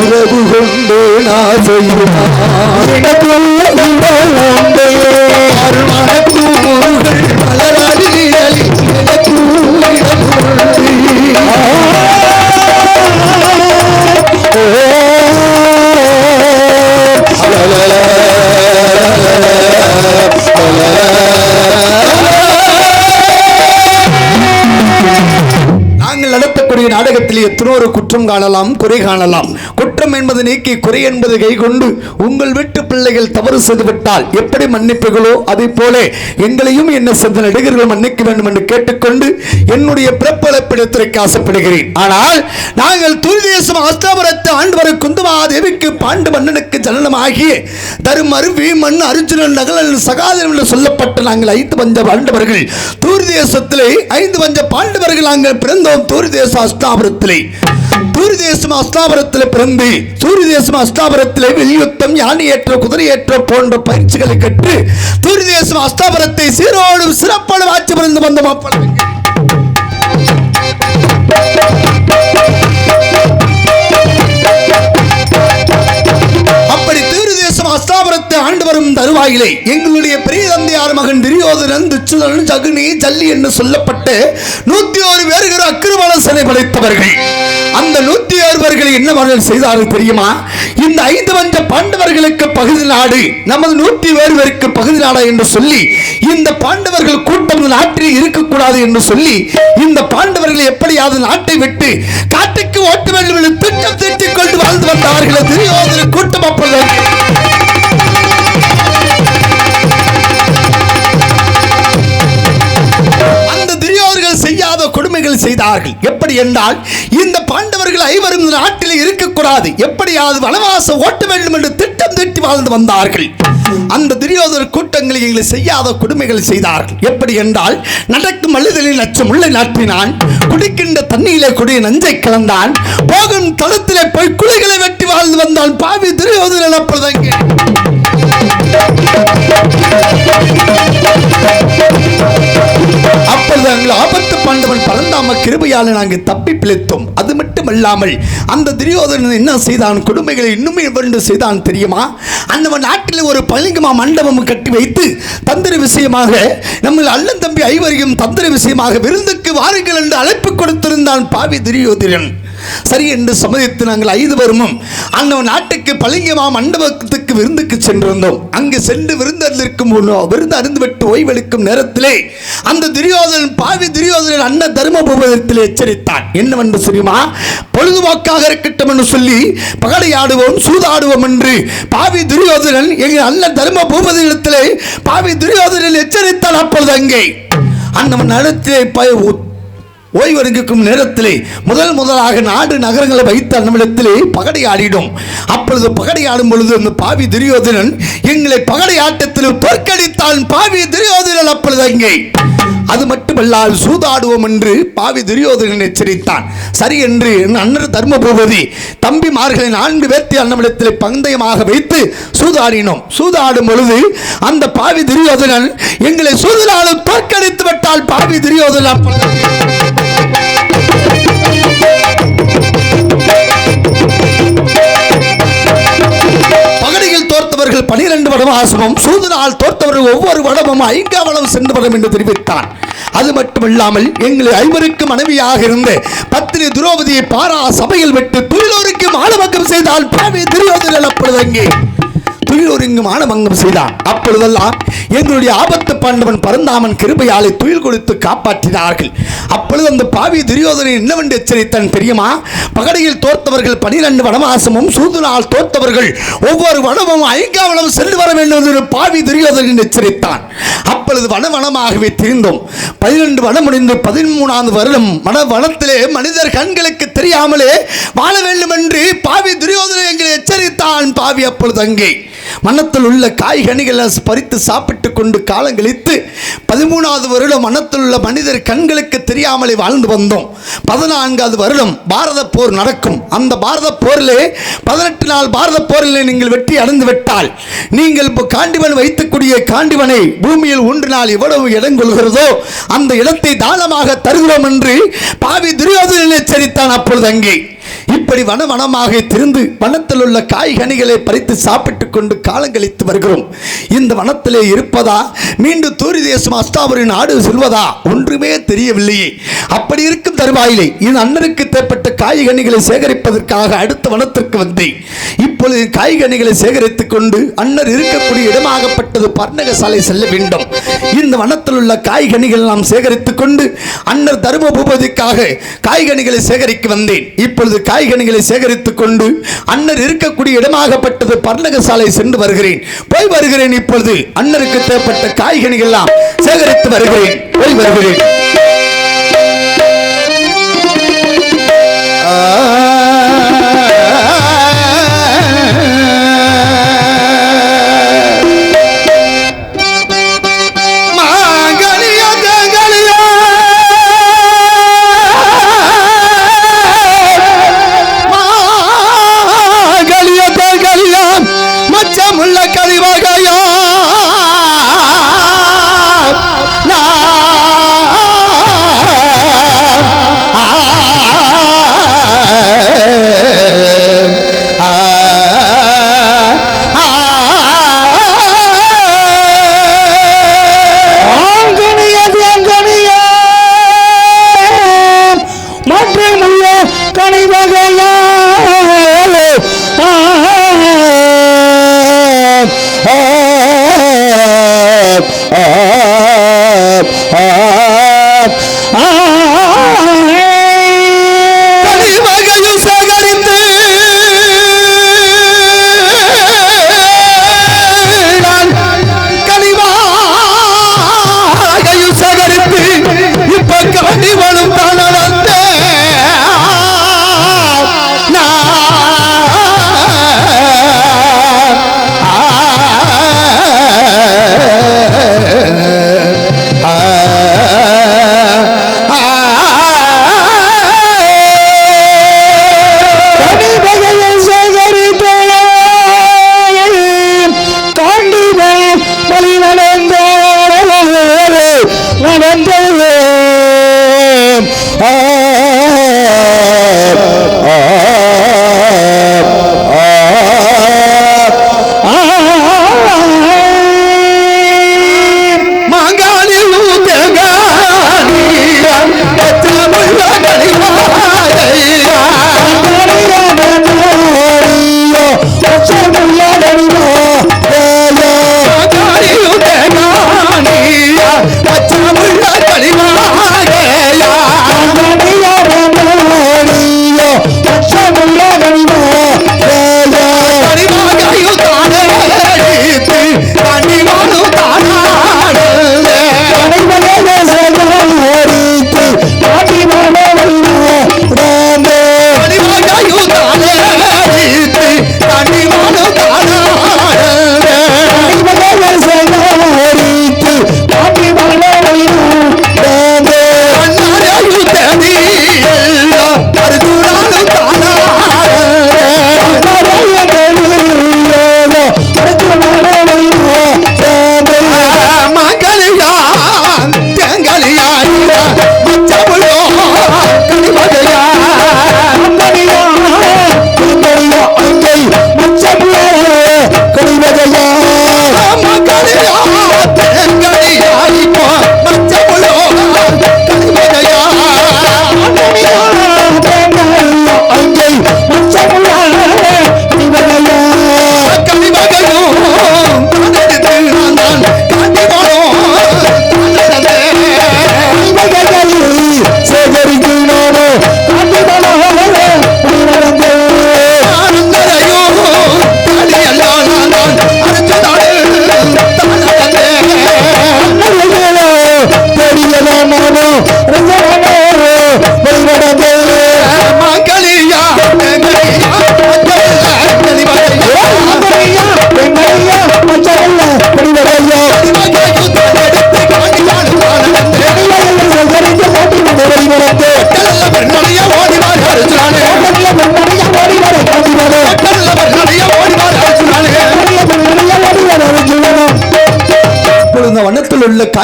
உறவு கொண்டு நான் செய்கிறார் நடத்தக்கூடிய எத்தனோ ஒரு குற்றம் காணலாம் குறை காணலாம். குற்றம் என்பது நீக்கி குறை என்பது கைகொண்டு உங்கள் வீட்டு பிள்ளைகள் தவறு செய்துவிட்டால் எப்படி மன்னிப்புகளோ அதை போல எங்களையும் என்ன செய்த நடிகர்கள் மன்னிக்க வேண்டும் என்று கேட்டுக்கொண்டு என்னுடைய பிறப்பளப்பிடத்திற்கு ஆசைப்படுகிறேன். ஆனால் நாங்கள் துரிதேசம் அஸ்தாபுரத்து ஆண்டவர் குந்துமாதேவிக்கு பாண்டு மன்னனுக்கு ஜனனமாகிய தருமரு வீமன் அர்ஜுனன் நகலன் சகாதனம் என்று சொல்லப்பட்ட நாங்கள் ஐந்து பஞ்ச பாண்டவர்கள். தூர் தேசத்திலே ஐந்து பஞ்ச பாண்டவர்கள் நாங்கள் பிறந்தோம். தூர் தேச அஸ்தாபுரத்திலே தூர் தேசம் அஸ்தாபுரத்தில் பிறந்து தூர் தேசம் வெளியுத்தம் யானை ஏற்ற குதிரை ஏற்ற போன்ற பயிற்சிகளை கற்று தூர் தேசம் அஸ்தாபுரத்தை சீரோடும் சிறப்பான ஆட்சி பிறந்து வந்த மாப்பிள்ளை. வரும் தருவாயிலே. எங்களுடைய பெரிய தந்தையார் மகன் துரியோதனன் துச்சுதனன் ஜகுனி ஜல்லி என்று சொல்லப்பட்டு நூத்தி ஒரு பேர்கள் அக்கிரமலசனை படைத்தவர்கள். அந்த நூத்தி ஆறு பேர்கள் என்ன செய்தார்கள் தெரியுமா? இந்த ஐந்து வந்த பாண்டவர்களுக்கு பகுதி நாடு நமது நூத்தி வேறு பேருக்கு பகுதி நாடா என்று சொல்லி இந்த பாண்டவர்கள் கூட்டம் நாட்டில் இருக்கக்கூடாது என்று சொல்லி இந்த பாண்டவர்கள் எப்படியாவது நாட்டை விட்டு காட்டுக்கு ஓட்டு வேண்டும் என்று திட்டம் தீட்டிக் கொண்டு வாழ்ந்து வந்தார்கள். துரியோதன கூட்டம் அப்பொழுது. துரியோதர்கள் செய்யாத கொடுமைகள் செய்தார்கள். எப்படி என்றால் இந்த பாண்டவர்கள் ஐவரும் நாட்டில் இருக்கக்கூடாது. எப்படியாவது வனவாசம் ஓட்ட வேண்டும் என்று திட்டம் தீட்டி வாழ்ந்து வந்தார்கள். அந்த துரியோதர் கூட்டங்களில் எங்களை செய்யாத கொடுமைகள் செய்தார்கள். எப்படி என்றால் நடக்கும் அழுதலில் நச்சம் உள்ளே நாட்டினான். குடிக்கின்ற தண்ணீரிலே குடிய நஞ்சை கலந்தான். போகும் தளத்திலே போய் குலைகளை வெட்டி வாழ்ந்து வந்தான். பாவி துரியோதர் எனப்படுதங்க நாங்கள் ஆபத்து பாண்டவன் பரந்தாம கிருபையால் நாங்கள் தப்பி பிழைத்தோம். அது மட்டுமல்லாமல் அந்த துரியோதனன் என்ன செய்தான்? கொடுமைகளை இன்னுமே எவ்வளவு செய்தான் தெரியுமா? அந்த நாட்டில் ஒரு பளிங்குமா மண்டபம் கட்டி வைத்து தந்திர விஷயமாக நம்ம அண்ணன் தம்பி ஐவரையும் தந்திர விஷயமாக விருந்துக்கு வாருங்கள் என்று அழைப்பு கொடுத்திருந்தான் பாவி துரியோதனன். சரி என்று சம்மதித்து நாங்கள் ஐந்து வருமும் அந்த நாட்டுக்கு பளிங்கமா மண்டபத்துக்கு விருந்துக்கு சென்றிருந்தோம். அங்கு சென்று விருந்தருந்திருக்கும் விருந்து அருந்துவிட்டு ஓய்வெடுக்கும் நேரத்திலே அந்த துரியோதனன் பாவி துரியோதனன் அண்ணன் தர்மபுரத்தில் எச்சரித்தான். என்னவென்று தெரியுமா பொழுதுபோக்காக இருக்கட்டும் என்று சொல்லி பகடையாடுவோம் சூதாடுவோம் என்று பாவி துரியோதனன் எங்கள் அண்ணன் தர்ம பூபதியிடத்திலே பாவி துரியோதனன் எச்சரித்தான் அப்பொழுது அங்கே. அந்த நடத்திலே ஓய்வெடுக்கும் நேரத்திலே முதல் முதலாக நாடு நகரங்களை வைத்த நம்மிடத்திலே பகடை ஆடிடும் அப்பொழுது பகடை ஆடும் பொழுது அந்த பாவி துரியோதனன் எங்களை பகடை ஆட்டத்தில் தோற்கடித்தான் பாவி துரியோதனன் அப்பொழுது அங்கே. அது மட்டுமல்லால் சூதாடுவோம் என்று பாவி துரியோதனன் எச்சரித்தான். சரி என்று என் அண்ணன் தர்மபூபதி தம்பிமார்களை நான்கு பேர்த்தி அண்ணமிடத்தில் பந்தயமாக வைத்து சூதாடினோம். சூதாடும் பொழுது அந்த பாவி துரியோதனன் எங்களை சூதனாலும் தோற்கடித்து விட்டால் பாவி துரியோதனன் சென்று பனிரெண்டு வடமாசமும் சூதனால் தோற்றவர்கள் ஒவ்வொரு வடமும் ஐங்காவளம் சென்று வடம் என்று தெரிவித்தான் அது மட்டுமில்லாமல் எங்களை ஐவருக்கு மனைவியாக இருந்த பத்தினி துரோபதியை பாரா சபையில் விட்டு துயிலோருக்கு மானபங்கம் செய்தால் பாவை துரியோதனன் அப்பொழுது அங்கே துயில் இங்கு செய்தான். அப்பொழுதெல்லாம் எங்களுடைய ஆபத்து பாண்டவன் பரந்தாமன் கிருபையாலை துயில் கொடுத்து காப்பாற்றினார்கள். அப்பொழுது அந்த பாவி துரியோதனை என்னவென்று எச்சரித்தான் தெரியுமா? பகடையில் தோர்த்தவர்கள் பனிரெண்டு வனவாசமும் சூதுனால் தோர்த்தவர்கள் ஒவ்வொரு வனமும் ஐங்காவளம் சென்று வர வேண்டும் என்று பாவி துரியோதனன் எச்சரித்தான். அப்பொழுது வனவனமாகவே திரிந்தோம் பதினெண்டு வனம் முடிந்து பதிமூணாவது வருடம் வனவனத்திலே மனிதர் கண்களுக்கு தெரியாமலே வாழ வேண்டும் என்று பாவி துரியோதனை எங்களை எச்சரித்தான் பாவி அப்பொழுது அங்கே மனத்தில் உள்ள காய்கனிகளை பறித்து சாப்பிட்டு கொண்டு காலம் கழித்து பதிமூணாவது வருடம் மனத்தில் உள்ள மனிதர் கண்களுக்கு தெரியாமலே வாழ்ந்து வந்தோம். பதினான்காவது வருடம் பாரத போர் நடக்கும். அந்த பாரத போரிலே பதினெட்டு நாள் பாரத போரில் நீங்கள் வெற்றி அடைந்து விட்டால் நீங்கள் இப்போ காண்டிவன் வைத்துக்கூடிய காண்டிவனை பூமியில் ஊன்றினால் எவ்வளவு இடம் கொள்கிறதோ அந்த இடத்தை தானமாக தருகிறோம் என்று பாவி துரியோதனன் எச்சரித்தான் அப்பொழுது அங்கே. இப்படி வனவனமாக திருந்து வனத்தில் உள்ள காய்கனிகளை பறித்து சாப்பிட்டு கொண்டு காலங்கழித்து வருகிறோம். இந்த வனத்திலே இருப்பதா? மீண்டும் தூரி தேசம் அஸ்தாபுரி நாடு செல்வதா? ஒன்றுமே தெரியவில்லையே. அப்படி இருக்கும் தருவாயிலே. இந்த அண்ணனுக்கு தேவைப்பட்ட காய்கனிகளை சேகரிப்பதற்காக அடுத்த வனத்திற்கு வந்தேன். இப்பொழுது காய்கனிகளை சேகரித்துக் கொண்டு அன்னர் இருக்கக்கூடிய இடமாகப்பட்டது பர்ணக சாலை செல்ல வேண்டும். இந்த வனத்தில் உள்ள காய்கனிகள் நாம் சேகரித்துக் கொண்டு அன்னர் தரும பூபதிக்காக காய்கனிகளை சேகரிக்க வந்தேன். இப்பொழுது காய்கனிகளை சேகரித்துக் கொண்டு அன்னர் இருக்கக்கூடிய இடமாகப்பட்டது பர்ணக சாலை சென்று வருகிறேன். போய் வருகிறேன் இப்பொழுது. அன்னருக்கு தேவைப்பட்ட காய்கனிகள் எல்லாம் சேகரித்து வருகிறேன். போய் வருகிறேன்.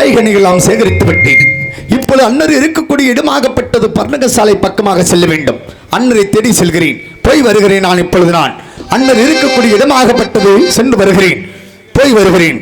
காய்கனிகள் நாம் சேகரித்து விட்டேன் அன்னர் இருக்கக்கூடிய இடமாகப்பட்டது பர்ணகசாலை பக்கமாக செல்ல வேண்டும். அன்னரை தேடி செல்கிறேன். போய் வருகிறேன் நான் இப்பொழுது நான். அன்னர் இருக்கக்கூடிய இடமாகப்பட்டது சென்று வருகிறேன். போய் வருகிறேன்.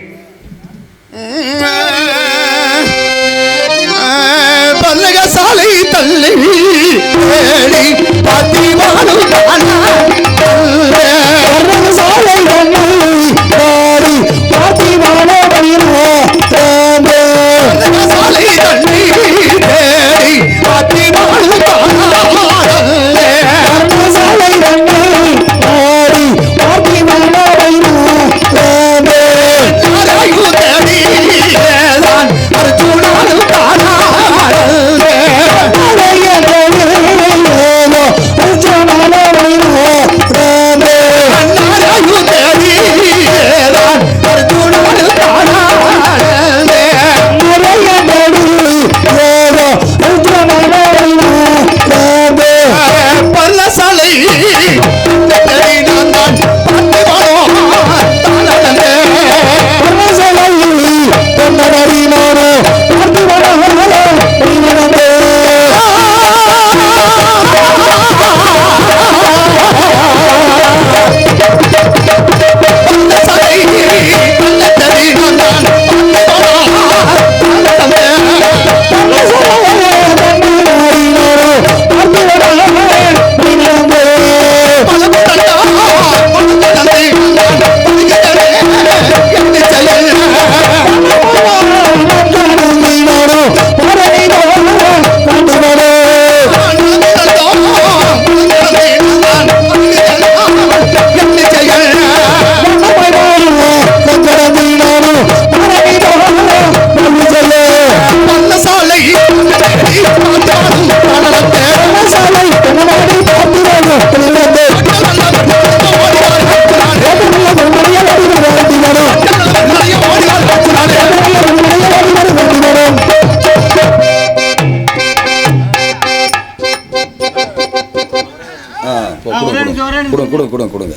கொடுங்க கொடுங்க கொடுங்க.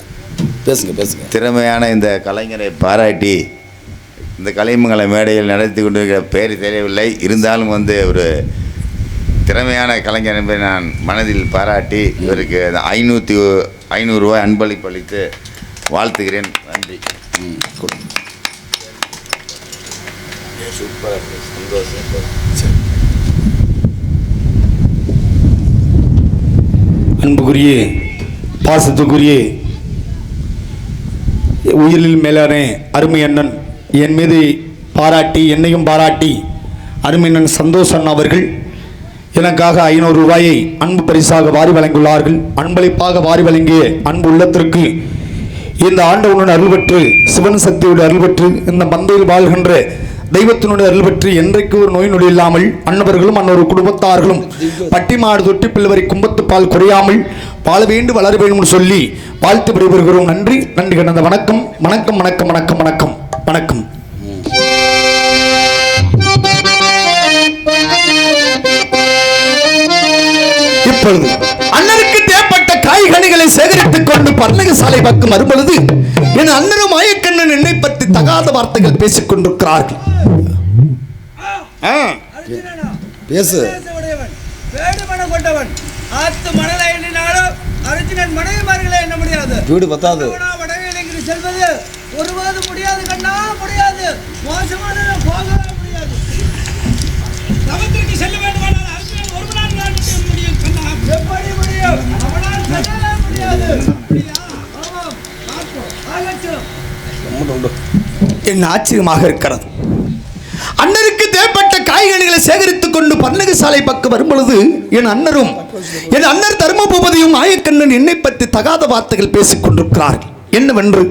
பேசுங்க பேசுங்க. திறமையான இந்த கலைஞரை பாராட்டி இந்த கலைமங்கல மேடையில் நடத்தி கொண்டிருக்கிற பேர் தெரியவில்லை. இருந்தாலும் வந்து ஒரு திறமையான கலைஞர் என்பதை நான் மனதில் பாராட்டி இவருக்கு ஐநூற்றி ஐநூறுரூவாய் அன்பளிப்பு அளித்து வாழ்த்துகிறேன். நன்றி. ம். கொடுங்க. சூப்பராக சந்தோஷம். அன்புக்குரிய பாசத்துக்குரிய உயிரில் மேலான அருமை அண்ணன் என் மீது பாராட்டி என்னையும் பாராட்டி அருமையண்ணன் சந்தோஷ் அண்ணன் அவர்கள் எனக்காக ஐநூறு ரூபாயை அன்பு பரிசாக வாரி வழங்கியுள்ளார்கள். அன்பளிப்பாக வாரி வழங்கிய அன்பு உள்ளத்திற்கு இந்த ஆண்டவனுடன் அருள்பற்று சிவன் சக்தியோடு அருள்பற்று இந்த பந்தையில் வாழ்கின்ற தெய்வத்தினுடைய அருள் பெற்று என்றைக்கு ஒரு நோய் நொடி இல்லாமல் அன்னவர்களும் அன்னொரு குடும்பத்தார்களும் பட்டிமாடு தொட்டி பிள்ளைவரை கும்பத்து பால் குறையாமல் வாழ வேண்டும் வளர வேண்டும் சொல்லி வாழ்த்து விடைபெறுகிறோம். நன்றி. நன்றி கடந்த வணக்கம். வணக்கம் வணக்கம் வணக்கம் வணக்கம். வணக்கம். இப்பொழுது காய்கனிகளை சேகரித்துக் கொண்டு பர்ணக சாலை பக்கம் வரும்பொழுது என் அண்ணனும் மாயக்கண்ணன் என்னை பற்றி தகாத வார்த்தைகள் பேசிக் கொண்டிருக்கிறார்கள். பேசு. உடையவன் வேடுமனம் கொண்டவன். ஆத்து மணலை எண்ணினாலும் அர்ஜுனன் மனைவிமார்களை எண்ண முடியாது. வீடு பத்தாது. செல்வது ஒருபோதும் முடியாது கண்ணா முடியாது. மோசமான போகவே முடியாது தவத்திற்கு செல்ல வேண்டுமானால் அர்ஜுனன் ஒருவனால் தான் முடியும் கண்ணா எப்படி முடியும் அவனால் செல்லவே முடியாது அப்படியா? ஆமாம் பார்ப்போம் ஆகட்டும் உண்டு, உண்டு என் ஆச்சரியமாக இருக்கிறது. அண்ணருக்கு தேவைப்பட்ட காய்கனிகளை சேகரித்துக் கொண்டு பன்னக சாலை பக்கம் வரும்பொழுது என் அண்ணரும் என் அண்ணர் தர்மபூபதியும் ஆயக்கண்ணன் என்னை பற்றி தகாத வார்த்தைகள் பேசிக் கொண்டிருக்கிறார்கள். என்னவென்று?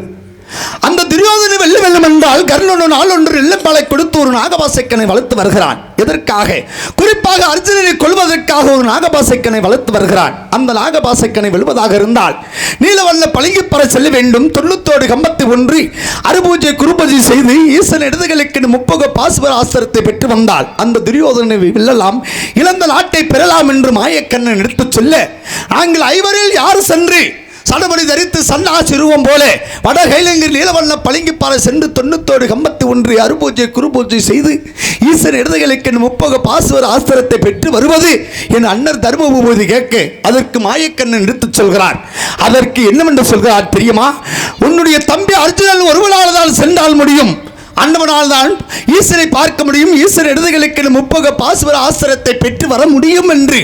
அந்த துரியோதனை வெல்ல வெல்லும் என்றால் கர்ணனு நாளொன்று நெல்லப்பாலை கொடுத்து ஒரு நாகபாசைக்கனை வளர்த்து வருகிறான். எதற்காக? குறிப்பாக அர்ஜுனனை கொள்வதற்காக ஒரு நாகபாசைக்கனை வளர்த்து வருகிறான். அந்த நாகபாசைக்கனை வெல்வதாக இருந்தால் நீலவண்ண பர செல்ல வேண்டும். தொண்ணூத்தோடு கம்பத்து ஒன்றி அருபூஜை குருபதி செய்து ஈசன் இடதுகளுக்கு முப்பக பாசுபர ஆஸ்திரத்தை பெற்று வந்தால் அந்த துரியோதனை வெல்லலாம். இழந்த நாட்டை பெறலாம் என்று மாயக்கண்ணன் எடுத்துச் சொல்ல. நாங்கள் ஐவரில் யார் சென்று சடபடி தரித்து சன்னாசி உருவம் போல வடகைலங்கில் நீலவண்ண பளிங்கிப்பாறை சென்று தொண்ணூத்தோடு கம்பத்து ஒன்று அருபூஜை குருபூஜை செய்து ஈஸ்வரன் இடதுகளுக்கு முப்பக பாசுவர் ஆஸ்திரத்தை பெற்று வருவது என் அண்ணர் தர்மபூபதி கேட்க அதற்கு மாயக்கண்ணன் எடுத்துச் சொல்கிறார். அதற்கு என்னவென்று சொல்கிறார் தெரியுமா? உன்னுடைய தம்பி அர்ஜுனன் ஒருவனால்தான் சென்றால் முடியும். அன்னவனால் தான் ஈஸ்வரை பார்க்க முடியும். ஈஸ்வர இடதுகளுக்கு முப்பக பாசுவர ஆசிரத்தை பெற்று வர முடியும் என்று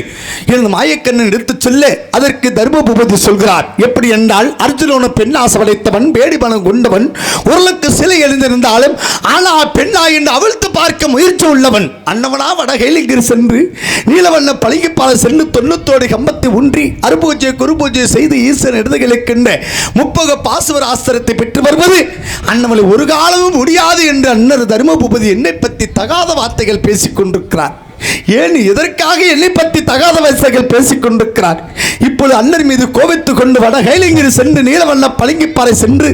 எனது மாயக்கண்ணன் எடுத்துச் சொல்ல அதற்கு தர்மபூபதி சொல்கிறார். எப்படி என்றால் அர்ஜுனோன ஆசை வளைத்தவன் வேடிபனம் கொண்டவன் உருளுக்கு சிலை எழுந்திருந்தாலும் ஆனா பெண்ணா என்று அவிழ்த்து பார்க்க முயற்சி உள்ளவன். அன்னவனா வடகைலிங்கிர் சென்று நீலவண்ண பழகிப்பால சென்று தொண்ணூத்தோடு கம்பத்தை ஊன்றி அருபூஜை குருபூஜை செய்து ஈஸ்வரன் இடதுகளுக்கின்ற முப்பக பாசுவர ஆஸ்திரத்தை பெற்று வருவது அண்ணவளை ஒரு காலமும் முடியாது என்று அன்னர் தர்மபூபதி என்னை பற்றி தகாத வார்த்தைகள் பேசிக்கொண்டிருக்கிறார். ஏன் எதற்காக என்னை பற்றி தகாத வார்த்தைகள் பேசிக்கொண்டிருக்கிறார்? இப்பொழுது அண்ணர் மீது கோபித்துக் கொண்டு வட கைலிங்கிரி சென்று நீலவண்ண பளிங்கிப்பாறை சென்று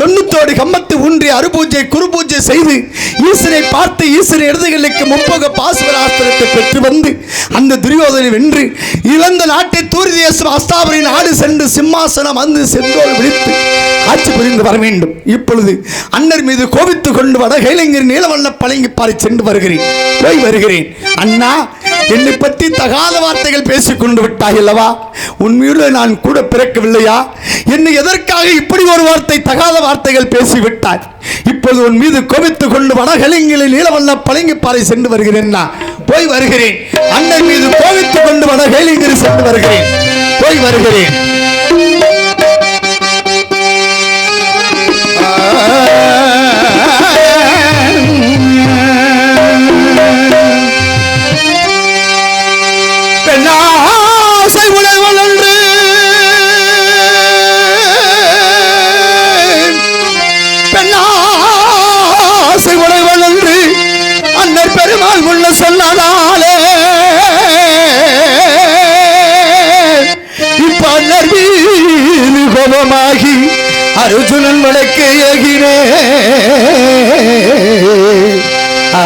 தொண்ணூத்தோடு கம்பத்தை ஊன்றி அருபூஜை குருபூஜை செய்து ஈசனை பார்த்து ஈசனை இடதுகளுக்கு முப்பக பாசுவராஸ்திரத்தை பெற்று வந்து அந்த துரியோதனை வென்று இழந்த நாட்டை தூரி தேசம் அஸ்தாபரி நாடு சென்று சிம்மாசனம் வந்து செந்தோல் விழித்து ஆட்சி புரிந்து வர வேண்டும். இப்பொழுது அண்ணர் மீது கோபித்துக் கொண்டு வட கைலங்கர் நீலவண்ண பழங்கி சென்று வருகிறேன். போய் வருகிறேன். அண்ணா என்னை பற்றி தகாத வார்த்தைகள் பேசிக் கொண்டு விட்டாய் அல்லவா உண்மையுள்ள நான் கூட பிறக்கவில்லையா? என்னை எதற்காக இப்படி ஒரு வார்த்தை தகாத வார்த்தைகள் பேசிவிட்டாய்? இப்பொழுது உன் மீது கோபித்துக் கொண்டு வடகலிங்களில் நீலவல்ல பழங்கிப்பாறை சென்று வருகிறேன் நான். போய் வருகிறேன். அண்ணன் மீது கோவித்துக் கொண்டு வடகலிங்கிரி சென்று வருகிறேன். போய் வருகிறேன். முன்ன சொன்னதாலே இப்ப கோபமாகி அர்ஜுனன் வடக்கு எகினே ஆ.